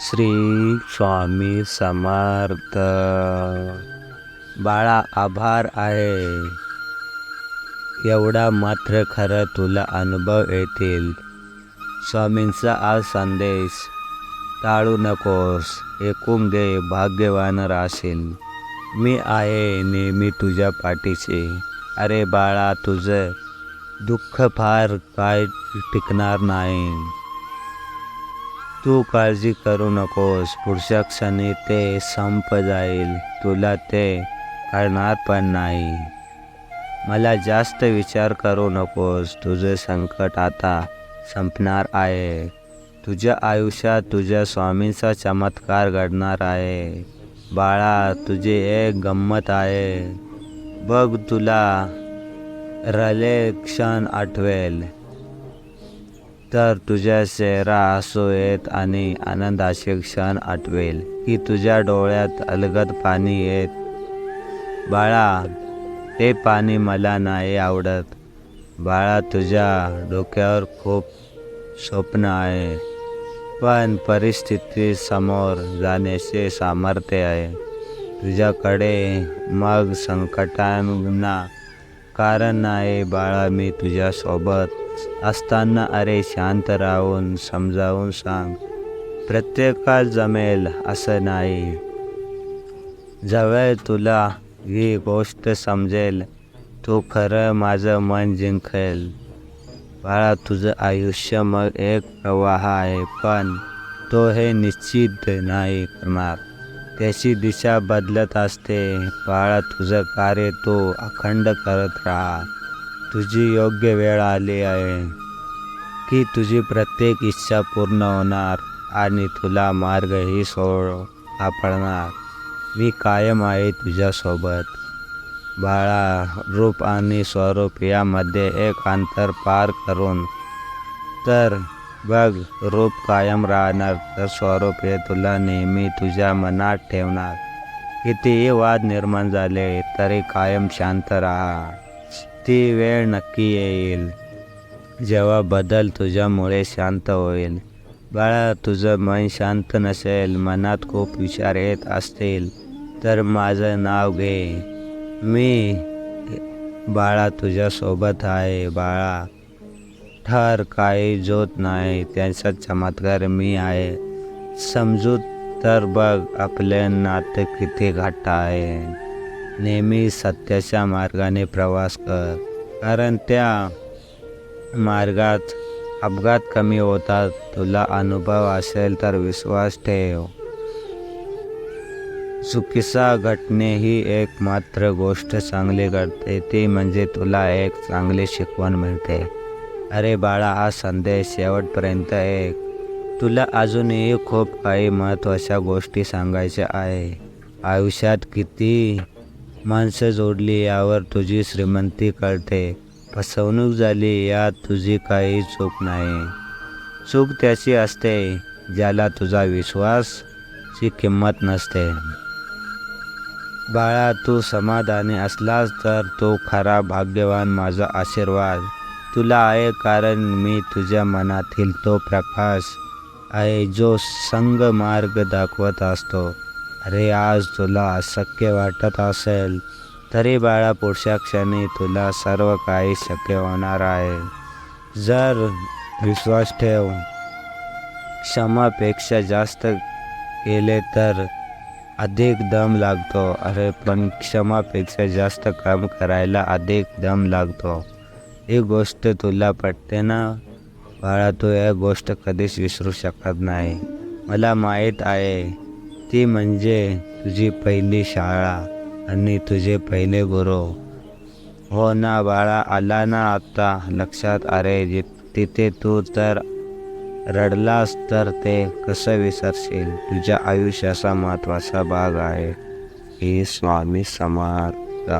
श्री स्वामी समर्थ. बाळा आभार आहे. एवढा मात्र खरं तुला अनुभव येतील. स्वामींचा आज संदेश टाळू नकोस एकूम दे भाग्यवान राहशील मी आहे नेहमी तुझ्या पाठीशी. अरे बाळा तुझं दुःख फार काय टिकणार नाही. तू काळजी करू नकोस पुढच्या क्षणी ते संप जाईल तुला ते कळणार पण नाही. मला जास्त विचार करू नकोस तुझे संकट आता संपणार आहे. तुझ्या आयुष्यात तुझ्या स्वामींचा चमत्कार घडणार आहे. बाळा तुझी एक गंमत आहे. बघ तुला रले क्षण आठवेल. तर तुझ्या चेहरा हसू येत आणि आनंदाचे क्षण आठवेल की तुझ्या डोळ्यात अलगद पाणी येत. बाळा ते पाणी मला नाही आवडत. बाळा तुझ्या डोक्यावर खूप स्वप्न आहे पण परिस्थिती समोर जाण्याचे सामर्थ्य आहे. तुझ्याकडे मग संकटांना कारण नाही बाळा मी तुझ्यासोबत. असताना अरे शांत राहून समजावून सांग. प्रत्येकात जमेल असं नाही. जवळ तुला ही गोष्ट समजेल. तू खरं माझं मन जिंकेल. बाळा तुझं आयुष्य मग एक प्रवाह आहे पण तो हे निश्चित नाही करणार. त्याची दिशा बदलत असते. बाळा तुझं कार्य तू अखंड करत राहा. तुझी योग्य वेळ आली आहे की तुझी प्रत्येक इच्छा पूर्ण होणार आणि तुला मार्गही सोड सापडणार मी कायम आहे तुझ्यासोबत. बाळा रूप आणि स्वरूप यामध्ये एक अंतर पार करून. तर बघ रूप कायम राहणार तर स्वरूप हे तुला नेहमी तुझ्या मनात ठेवणार. कितीही वाद निर्माण झाले तरी कायम शांत राहा. ती वेळ नक्की येईल? जेव्हा बदल तुझ्यामुळे शांत होईल. बाळा तुझं मन शांत नसेल मनात खूप विचार येत असतील तर माझं नाव घे. मी बाळा तुझ्यासोबत आहे बाळा. ठर काही जोत नाही त्यांचा चमत्कार मी आहे. समजूत तर बघ आपले नातं किती घाटा आहे. नेहमी सत्याच्या मार्गाने प्रवास कर. कारण त्या मार्गात अपघात कमी होतात. तुला अनुभव असेल तर विश्वास ठेव. चुकीचा घटने ही एक मात्र गोष्ट चांगली घडते. ती म्हणजे तुला एक चांगली शिकवण मिळते. अरे बाळा हा संदेश शेवटपर्यंत एक तुला अजूनही खूप काही महत्त्वाच्या गोष्टी सांगायच्या आहे. आयुष्यात किती माणसं जोडली यावर तुझी श्रीमंती कळते. फसवणूक झाली यात तुझी काही चूक नाही. चूक त्याची असते ज्याला तुझा विश्वासची किंमत नसते. बाळा तू समाधानी असलास तर तो खरा भाग्यवान माझा आशीर्वाद. तुला आहे कारण मी तुझ्या मनातील तो प्रकाश आहे जो संग मार्ग दाखवत असतो. अरे आज तुला अशक्य वाटत असेल तरी बाळा पुढच्या क्षणी तुला सर्व काही शक्य होणार आहे. जर विश्वास ठेव. क्षमापेक्षा जास्त केले तर अधिक दम लागतो. अरे पण क्षमापेक्षा जास्त काम करायला अधिक दम लागतो. ही गोष्ट तुला पटते ना? बाळा तू या गोष्ट कधीच विसरू शकत नाही. मला माहीत आहे. ती म्हणजे तुझी पहिली शाळा आणि तुझे पहिले गुरु. हो ना बाळा आला ना आता लक्षात. अरे जि तिथे तू तर रडलास तर ते कसं विसरशील? तुझ्या आयुष्याचा महत्त्वाचा भाग आहे. ही स्वामी समर्थ